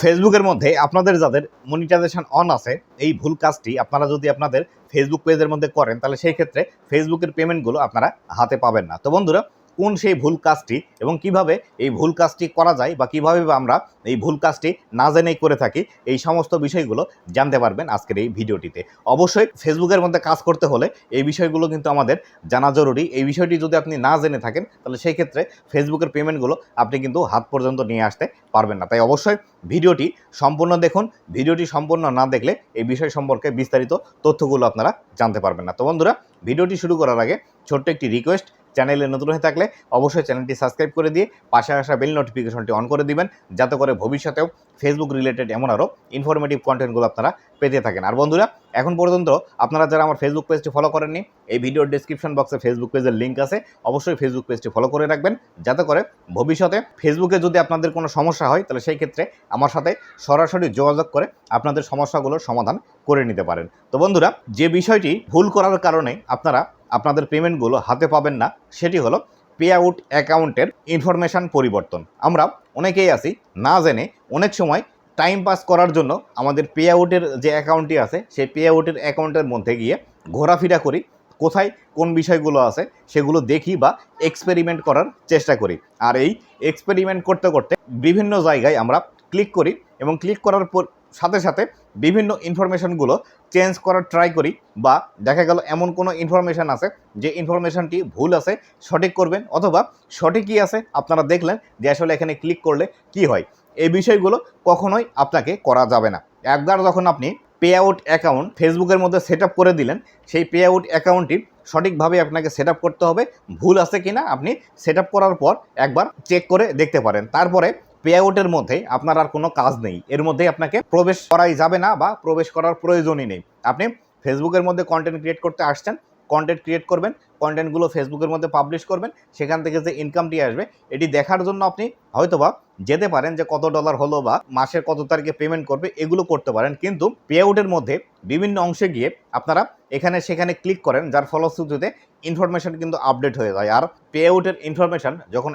ফেসবুকের মধ্যে আপনাদের যাদের মনিটাইজেশন অন আছে, এই ভুল কাজটি আপনারা যদি আপনাদের ফেসবুক পেজের মধ্যে করেন, তাহলে সেই ক্ষেত্রে ফেসবুকের পেমেন্টগুলো আপনারা হাতে পাবেন না। তো বন্ধুরা কোন সেই ভুল কাজটি এবং কীভাবে এই ভুল কাজটি করা যায় বা কীভাবে আমরা এই ভুল কাজটি না জেনেই করে থাকি, এই সমস্ত বিষয়গুলো জানতে পারবেন আজকের এই ভিডিওটিতে। অবশ্যই ফেসবুকের মধ্যে কাজ করতে হলে এই বিষয়গুলো কিন্তু আমাদের জানা জরুরি। এই বিষয়টি যদি আপনি না জেনে থাকেন, তাহলে সেই ক্ষেত্রে ফেসবুকের পেমেন্টগুলো আপনি কিন্তু হাত পর্যন্ত নিয়ে আসতে পারবেন না। তাই অবশ্যই ভিডিওটি সম্পূর্ণ দেখুন। ভিডিওটি সম্পূর্ণ না দেখলে এই বিষয় সম্পর্কে বিস্তারিত তথ্যগুলো আপনারা জানতে পারবেন না। তো বন্ধুরা, ভিডিওটি শুরু করার আগে ছোট্ট একটি রিকোয়েস্ট চ্যানেলে নতুন হয়ে থাকলে অবশ্যই চ্যানেলটি সাবস্ক্রাইব করে দিয়ে পাশে আসা বেল নোটিফিকেশনটি অন করে দিবেন, যাতে করে ভবিষ্যতেও ফেসবুক রিলেটেড এমন আরও ইনফরমেটিভ কন্টেন্টগুলো আপনারা পেতে থাকেন। আর বন্ধুরা, এখন পর্যন্ত আপনারা যারা আমার ফেসবুক পেজটি ফলো করেননি, এই ভিডিওর ডিসক্রিপশন বক্সে ফেসবুক পেজের লিঙ্ক আছে, অবশ্যই ফেসবুক পেজটি ফলো করে রাখবেন, যাতে করে ভবিষ্যতে ফেসবুকে যদি আপনাদের কোনো সমস্যা হয়, তাহলে সেই ক্ষেত্রে আমার সাথে সরাসরি যোগাযোগ করে আপনাদের সমস্যাগুলোর সমাধান করে নিতে পারেন। তো বন্ধুরা, যে বিষয়টি ভুল করার কারণে আপনারা আপনাদের পেমেন্টগুলো হাতে পাবেন না, সেটি হলো পে আউট অ্যাকাউন্টের ইনফরমেশান পরিবর্তন। আমরা অনেকেই আছি, না জেনে অনেক সময় টাইম পাস করার জন্য আমাদের পে আউটের যে অ্যাকাউন্টটি আছে, সেই পে আউটের অ্যাকাউন্টের মধ্যে গিয়ে ঘোরাফেরা করি, কোথায় কোন বিষয়গুলো আছে সেগুলো দেখি বা এক্সপেরিমেন্ট করার চেষ্টা করি। আর এই এক্সপেরিমেন্ট করতে করতে বিভিন্ন জায়গায় আমরা ক্লিক করি এবং ক্লিক করার পর সাথে সাথে বিভিন্ন ইনফরমেশনগুলো চেঞ্জ করার ট্রাই করি বা দেখা গেল এমন কোনো ইনফরমেশান আছে যে ইনফরমেশানটি ভুল আছে, সঠিক করবেন অথবা সঠিকই আছে, আপনারা দেখলেন যে আসলে এখানে ক্লিক করলে কি হয়। এই বিষয়গুলো কখনোই আপনাকে করা যাবে না। একবার যখন আপনি পে আউট অ্যাকাউন্ট ফেসবুকের মধ্যে সেট করে দিলেন, সেই পে আউট অ্যাকাউন্টটি সঠিকভাবে আপনাকে সেট করতে হবে। ভুল আছে কিনা আপনি সেট করার পর একবার চেক করে দেখতে পারেন। তারপরে পে মধ্যে আপনার আর কোনো কাজ নেই। এর মধ্যে আপনাকে প্রবেশ করাই যাবে না বা প্রবেশ করার প্রয়োজনই নেই। আপনি ফেসবুকের মধ্যে কন্টেন্ট ক্রিয়েট করতে আসছেন কন্টেন্ট ক্রিয়েট করবেন কন্টেন্টগুলো ফেসবুকের মধ্যে পাবলিশ করবেন, সেখান থেকে যে ইনকামটি আসবে, এটি দেখার জন্য আপনি হয়তোবা যেতে পারেন যে কত ডলার হলো বা মাসের কত তারিখে পেমেন্ট করবে, এগুলো করতে পারেন। কিন্তু পে আউটের মধ্যে বিভিন্ন অংশে গিয়ে আপনারা এখানে সেখানে ক্লিক করেন, যার ফলশ্রুতিতে ইনফরমেশন কিন্তু আপডেট হয়ে যায়। আর পে আউটের ইনফরমেশন যখন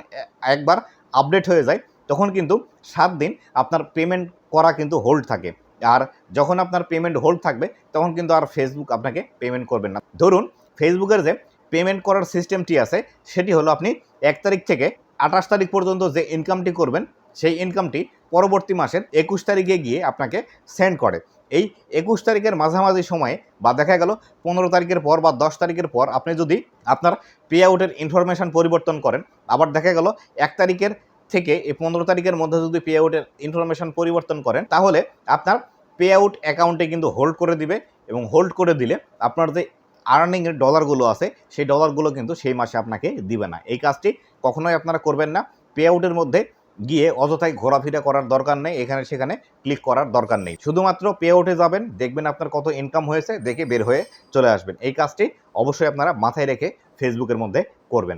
একবার আপডেট হয়ে যায় তখন কিন্তু সাত দিন আপনার পেমেন্ট করা কিন্তু হোল্ড থাকে। আর যখন আপনার পেমেন্ট হোল্ড থাকবে, তখন কিন্তু আর ফেসবুক আপনাকে পেমেন্ট করবেন না। ধরুন ফেসবুকের যে পেমেন্ট করার সিস্টেমটি আছে, সেটি হলো আপনি এক তারিখ থেকে আঠাশ তারিখ পর্যন্ত যে ইনকামটি করবেন, সেই ইনকামটি পরবর্তী মাসের একুশ তারিখে গিয়ে আপনাকে সেন্ড করে। এই একুশ তারিখের মাঝামাঝি সময়ে বা দেখা গেল পনেরো তারিখের পর বা দশ তারিখের পর আপনি যদি আপনার পে আউটের ইনফরমেশান পরিবর্তন করেন, আবার দেখা গেল এক তারিখের থেকে এই পনেরো তারিখের মধ্যে যদি পে আউটের ইনফরমেশান পরিবর্তন করেন, তাহলে আপনার পে আউট অ্যাকাউন্টে কিন্তু হোল্ড করে দিবে এবং হোল্ড করে দিলে আপনার যে আর্নিংয়ের ডলারগুলো আছে, সেই ডলারগুলো কিন্তু সেই মাসে আপনাকে দিবে না। এই কাজটি কখনোই আপনারা করবেন না। পে আউটের মধ্যে গিয়ে অযথায় ঘোরাফেরা করার দরকার নেই, এখানে সেখানে ক্লিক করার দরকার নেই। শুধুমাত্র পে আউটে যাবেন, দেখবেন আপনার কত ইনকাম হয়েছে, দেখে বের হয়ে চলে আসবেন। এই কাজটি অবশ্যই আপনারা মাথায় রেখে ফেসবুকের মধ্যে করবেন।